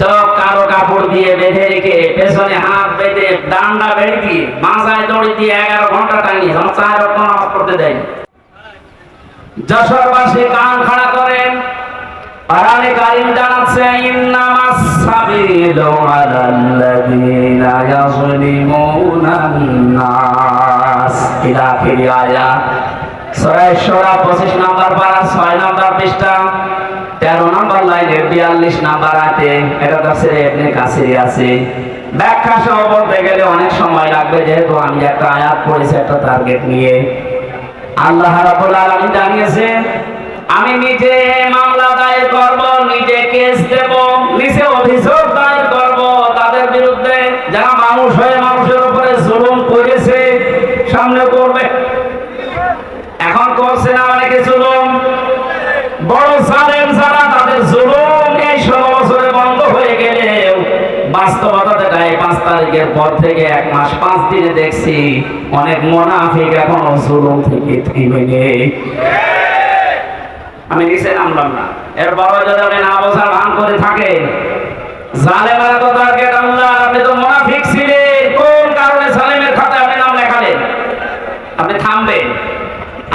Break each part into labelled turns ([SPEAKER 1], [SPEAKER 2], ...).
[SPEAKER 1] চোখ কালো কাপড় দিয়ে বেঁধে রেখে পেছনে হাত বেঁধে ডান্ডা বেড়ে দিয়ে মাথায় দড়ি দিয়ে এগারো ঘণ্টা আমার চার রকম নামাজ দেয়। যশোরবাসী কান খাড়া করেন। আরানে কারিম জানাচ্ছে ইন্নামাস সাবিলু আলাল্লাযীনা ইয়াযলিমুনান নাস। ইলা আখিরি আয়াত। সূরা শুরা 25 নাম্বার পারা 6 নাম্বার পৃষ্ঠা। 13 নাম্বার লাইনের 42 নাম্বার আয়াতে এটা তাফসিরে ইবনে কাসিরে আছে। ব্যাখ্যা সহ বলতে গেলে অনেক সময় লাগবে, যেহেতু আমি একটা আয়াত পড়েছি, একটা টার্গেট নিয়ে। আল্লাহ রাব্বুল আলামিন জানিয়েছেন, আমি নিজে মামলা দায়ের করব, নিজে কেস দেব, নিজে অভিযোগ দায়ের করব। তাদের বিরুদ্ধে যারা মানুষ হয়ে মানুষের উপরে জুলুম করেছে সামনে করবে এখন করছে না অনেকে জুলুম বড় জালেম যারা তাদের জুলুম এই ষোলো বছরে বন্ধ হয়ে গেলেও বাস্তবতাতে এই পাঁচ তারিখের পর থেকে এক মাস পাঁচ দিনে দেখছি অনেক মোনাফিক এখনও জুলুম থেকে থেমে নেই। আমি নিচে নামলাম না। এর বড় যদি আপনি না বোঝার ভান করে থাকে, জালেমের তো টার্গেট আল্লাহ আপনি তো মোনাফিক ছিলেন কোন কারণে জালেমের খাতায় আপনি নাম লেখালেন আপনি থামবেন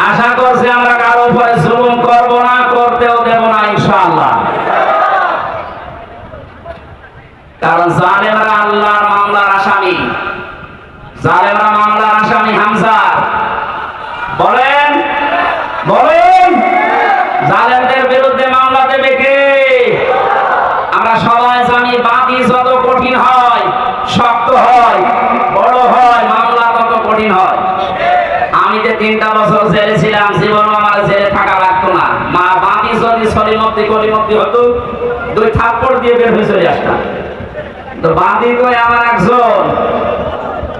[SPEAKER 1] আশা করছি আমরা কারও উপরে জুলুম করব না করতেও দেব না ইনশাআল্লাহ কারণ জালেমরা আল্লাহর মামলার আসামি জালেমরা মামলার আসামি হামজা। বলেন বলেন, জালেমদের বিরুদ্ধে মামলা দেবে কে? আমরা সবাই জানি বাকি যত কঠিন হয়, শক্ত হয়, বড় হয়, মামলা তত কঠিন হয়। আমি যে তিনটা বছর জেলে ছিলাম, জীবন আমার জেলে থাকা লাগতো না। মা বাকি যদি সলিমতি কলিমতি হতো, দুই থাপ্পড় দিয়ে বের হয়ে চলে আসতাম। তো বাদি কই আমার একজন?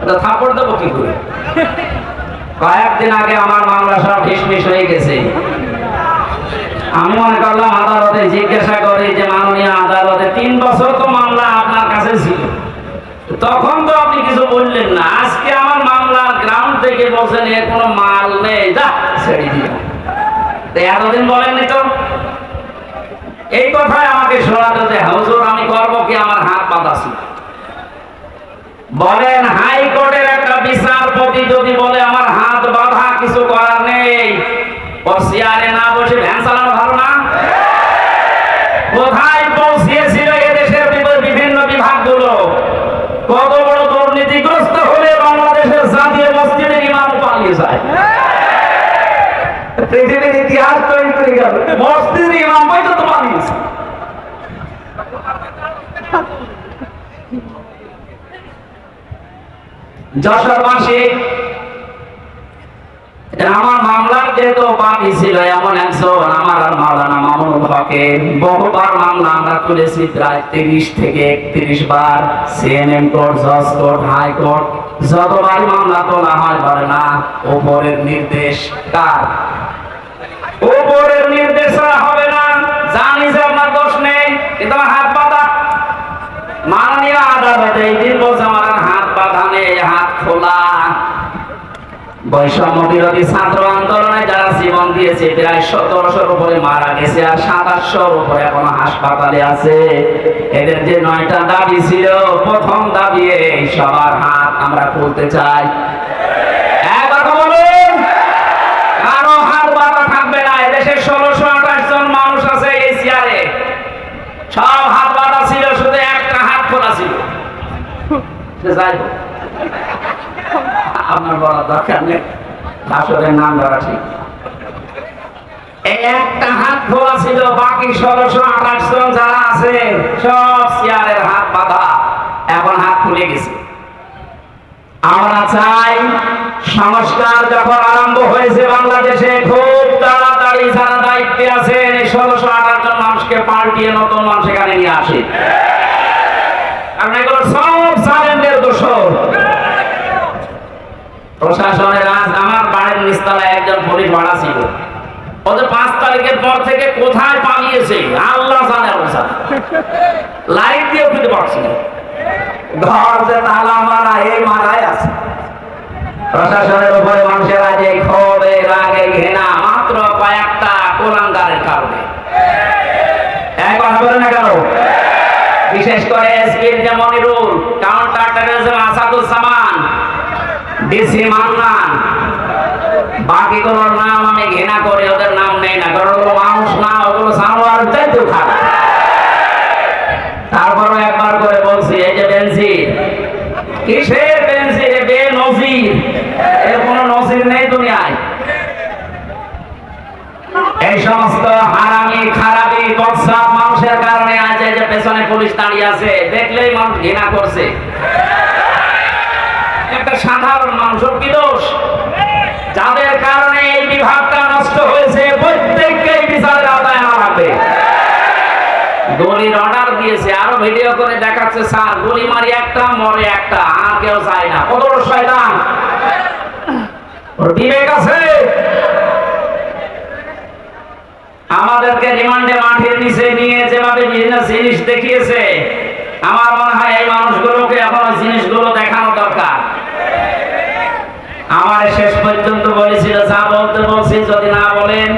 [SPEAKER 1] তো থাপ্পড় দেবো কি করে? কয়েকদিন আগে আমার মামলা সব ঢিসমিস হয়ে গেছে। আমি মনে করলাম আদালতে জিজ্ঞাসা করি যে, মাননীয় আদালতে তিন বছর তো মামলা আপনার কাছে ছিল। তখন তো আপনি কিছু বললেন না। আজকে আমার মামলার গ্রাউন্ড থেকে বলছেন, এর কোনো মাল নেই। যা, ছেড়ে তো এতদিন বলেননি তো। এই কথাই আমাকে শোনাতে হুজুর, আমি করব কি? আমার হাত বাঁধা ছিল। বলেন হাইকোর্টের একটা বিচারপতি যদি বলে, আমার হাত বাঁধা কিছু করার নেই। চেয়ারে না বসে ভ্যান চালানো ভালো না? কোথায় পৌঁছিয়েছিল এদেশের বিভ- বিভিন্ন বিভাগগুলো? কত বড় দুর্নীতিগ্রস্ত হলে বাংলাদেশের জাতীয় মসজিদের ইমাম পালিয়ে যায়। পৃথিবীর ইতিহাস তৈরি করে গেল। মসজিদের ইমাম বই তো পালিয়েছে। যশোরবাসী আমার মামলার ছিল, এমন একজন আমার আর মাওলানা মামুনুল হকের বহুবার মামলা আমরা তুলেছি, প্রায় তিরিশ থেকে একত্রিশ বার সিএনএম কোর্ট, জজ কোর্ট হাইকোর্ট যতবার মামলা তোলা হয় না, ওপরের নির্দেশ কার? ওপরের নির্দেশ হবে না, জানি আপনার দোষ নেই কিন্তু আমার হাত বাঁধা মাননীয় আদালতে এই দিন বলছে আমার আর হাত বাঁধা নেই হাত খোলা বৈষম্য বিরোধী ছাত্র আন্দোলনে যারা জীবন দিয়েছে, প্রায় সতেরোশোর উপরে মারা গেছে আর সাতাশশোর উপরে এখনও হাসপাতালে আছে। এদের যে নয়টা দাবি ছিল, প্রথম দাবি এই, সবার হাত আমরা খুলতে চাই। সব হাত বাঁধা ছিল, শুধু একটা হাত খোলা ছিল। যাই হোক। আপনার বলার দরকার নেই। নাম ধরা ঠিক। একটা হাত খোলা ছিল, বাকি আঠাশ জন যারা আছে, সব চেয়ারের হাত বাঁধা। এখন হাত খুলে গেছে। আমরা চাই সংস্কার যখন আরম্ভ হয়েছে বাংলাদেশে, খুব তাড়াতাড়ি যারা দায়িত্বে আছেন, এই ষোলোশো আঠাশ জন মানুষকে পাল্টিয়ে নতুন মানুষ এখানে নিয়ে আসে। কারণ এগুলো সব সালেন্ডের দোষর। প্রশাসনের আজ আমার বাড়ির নিচতলায় একজন পুলিশ ভাড়া ছিল। পাঁচ তারিখের পর থেকে কোথায় পালিয়েছে, আল্লাহ জানে লাইট না। ঘর যে তালা মারা এই মারাই আছে। প্রশাসনের উপরে মানুষের আজ এই ক্ষোভে রাগে ঘৃণা মাত্র কয়েকটা কোলাঙ্গারের কারণে। একবার না কেন? বিশেষ করে এসপির যে Monirul counter terrorism Asadul DC Mannan বাকিগুলোর নাম আমি ঘৃণা করি, ওদের নাম নেই না। কারণ ওগুলো মানুষ না, ওগুলো সানোয়ার চাইতেও খারাপ তারপরও একবার করে বলছি, এই যে বেনজির, কিসের বেনজির? বে নজির এর কোনো নজির নেই দুনিয়ায়। এই সমস্ত হারামি, খারাপি বৎসব মানুষের কারণে আজ এই যে পেছনে পুলিশ দাঁড়িয়ে আছে, দেখলেই মানুষ ঘৃণা করছে। একটা সাধারণ মানুষের কি দোষ? যাদের কারণে এই বিভাগটা নষ্ট হয়েছে, প্রত্যেককে বিচারের আওতায় আনা লাগবে গলির অর্ডার দিয়েছে, আরও ভিডিও করে দেখাচ্ছে, স্যার, গুলি মারি একটা, মরে একটা, আর কেউ না। কত বড় শয়তান? বিবেক আছে? আমাদেরকে রিমান্ডে নিচে নিয়ে যেভাবে বিভিন্ন জিনিস দেখিয়েছে, আমার মনে হয় এই মানুষগুলোকে এখন জিনিসগুলো দেখানো দরকার। আমার শেষ পর্যন্ত বলেছিল, যা বলতে বলছি, যদি না বলেন,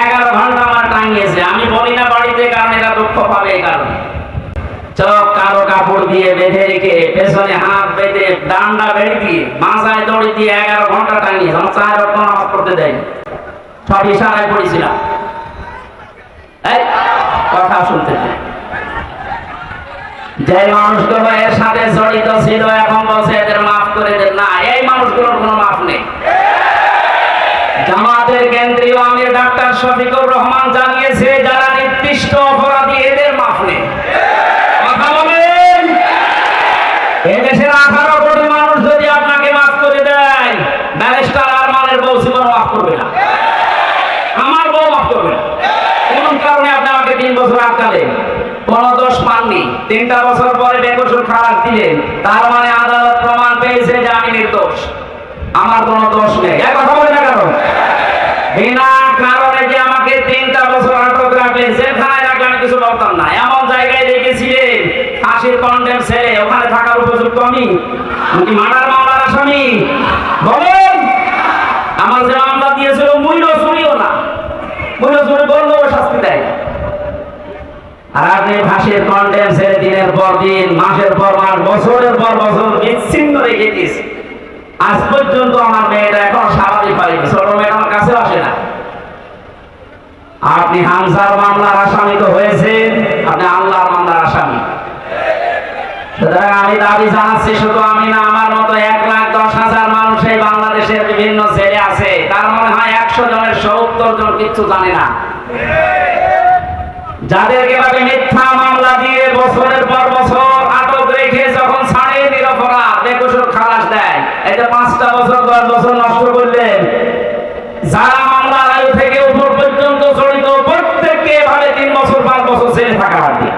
[SPEAKER 1] এগারো ঘণ্টা আমার টাঙিয়েছে। আমি বলি না বাড়িতে, কারণ এরা দুঃখ পাবে কারণে। চোখ কালো কাপড় দিয়ে বেঁধে রেখে পেছনে হাত বেঁধে ডান্ডা বেড়ে দিয়ে মাথায় দড়ি দিয়ে এগারো ঘণ্টা টাঙিয়েছে। আমার চার রক্ত নামাজ পড়তে দেয় সব ইশারায় পড়েছিলাম। এই, কথা শুনতে চাই। যে মানুষগুলো এর সাথে জড়িত ছিল এখন বলছে, এদের মাফ করে দেন। না, এই মানুষগুলোর কোনো মাফ নেই। জামাতের কেন্দ্রীয় আমির ডাক্তার শফিকুর রহমান জানিয়েছে, যারা নির্দিষ্ট অপরাধী, এদের মাফ নেই। কথা এদেশের আঠারো কোটি মানুষ যদি আপনাকে মাফ করে দেয়, ব্যারিস্টার আরমানের বউ জীবন মাফ করবে না। আমার বউ মাফ করবে না। কোন কারণে আপনি আমাকে তিন বছর আটকালেন। কোন দোষ পাননি। তিনটা বছর পরে বেকসুর খারাপ দিলেন। তার মানে আদালত প্রমাণ পেয়েছে যে আমি নির্দোষ। আমার কোনো দোষ নেই। এক কথা বলে না কেন? বিনা কারণে যে আমাকে তিনটা বছর আটক রাখলেন? জেলখানায় রাখলে আমি কিছু বলতাম না। এমন জায়গায় রেখেছিলেন, ফাঁসির কন্ডেম ছেড়ে ওখানে থাকার উপযুক্ত আমি। মার্ডার মামলার আসামি? বলেন! আমার যে মামলা দিয়েছিল মূল্য চুরিও না মূল্য চুরি বললেও শাস্তি দেয় না। আর আপনি ফাঁসির দিনের পর দিন, মাসের পর মাস, বছরের পর বছর বিচ্ছিন্ন আজ পর্যন্ত আমার এখন স্বাভাবিক ছোট কাছে আসে না। আপনি হামসার মামলার আসামি তো হয়েছেন, আপনি আল্লাহর মামলার আসামি। সুতরাং আমি দাবি জানাচ্ছি, শুধু আমি না, আমার মতো এক লাখ দশ হাজার মানুষ এই বাংলাদেশের বিভিন্ন জেলে আছে। তার মনে হয় একশো জনের সত্তর জন কিচ্ছু জানে না। যাদেরকে ভাবে মিথ্যা মামলা দিয়ে বছরের পর বছর আটক রেখে যখন ছাড়ে নিরপরাধ বেকসুর খালাস দেয়। যে পাঁচটা বছর, দশ বছর নষ্ট করলেন। যারা মামলার আয়ু থেকে উপর পর্যন্ত জড়িত, প্রত্যেককে এভাবে তিন বছর, পাঁচ বছর জেলে থাকা লাগবে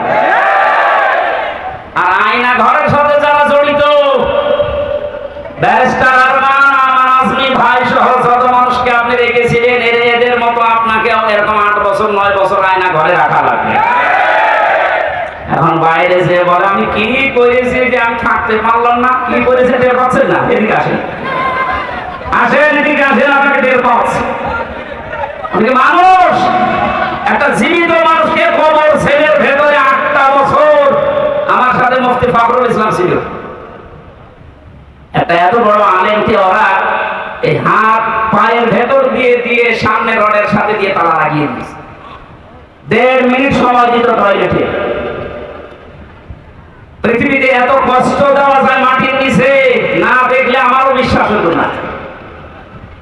[SPEAKER 1] আর আয়না ঘরের সাথে যারা জড়িত, ব্যারিস্টার আরমান, আমার আজমি ভাই সহ যত মানুষকে আপনি রেখেছিলেন, এদের মতো আপনাকে এরকম আট বছর, নয় বছর আয়না ঘরে রাখা বাইরে যে বলে, আমি কি করেছি যে আমি থাকতে পারলাম না? কি করেছে টের পাচ্ছেন না? এদিকে আসেন। আসেন, এদিকে আসেন, আপনাকে টের পাচ্ছে। আপনি মানুষ। একটা জীবিত মানুষকে কবর ছেলের ভেতরে আটটা বছর আমার সাথে মুফতি ফখরুল ইসলাম ছিল। একটা এত বড় আলেমকে ওরা এই হাত, পায়ের ভেতর দিয়ে দিয়ে সামনে রডের সাথে দিয়ে তালা লাগিয়ে দিয়েছে। দেড় মিনিট সময় দিত টয়লেটে। পৃথিবীতে এত কষ্ট দেওয়া যায় মাটির নিচে, না দেখলে আমারও বিশ্বাস হতো না।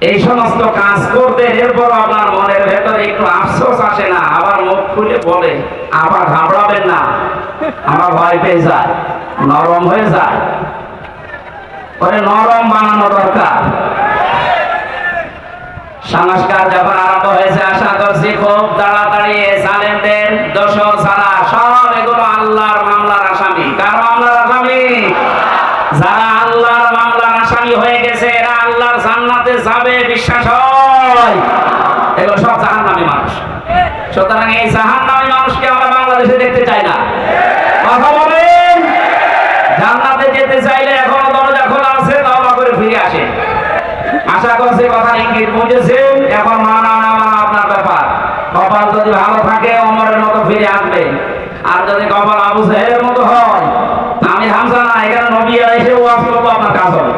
[SPEAKER 1] এই সমস্ত কাজ করতে এরপর আপনার মনের ভেতরে একটু আফসোস আসে না, আবার মুখ খুলে বলে, আবার ঘাবড়াবেন না, আমার ভয় পেয়ে যায়, নরম হয়ে যায়। ওরে নরম বানানো দরকার। সংস্কার যখন আরম্ভ হয়েছে, আশা করছি খুব তাড়াতাড়ি সালেমদের দোষর ছাড়া সব এগুলো আল্লাহর মামলার আসামি কার মামলার আসামি যারা আল্লাহর মামলার আসামি হয়ে গেছে এরা আল্লাহর জান্নাতে যাবে বিশ্বাস হয় এগুলো সব জাহান্নামী মানুষ সুতরাং এই জাহান্নামী মানুষকে আমরা বাংলাদেশে দেখতে চাই না কথা বলেন। জান্নাতে যেতে চাইলে এখনও দরজা খোলা আছে, তওবা করে ফিরে আসেন। আশা করছি কথা ইঙ্গিত বুঝেছেন এখন মানা না মানা আপনার ব্যাপার। কপাল যদি ভালো থাকে, অমরের মতো ফিরে আসবে আর যদি কপাল আবু সাহেবের মতো হয়, আমি হামসা না, এখানে নবী এসে ওয়াজ করব, আপনার কাজ হবে।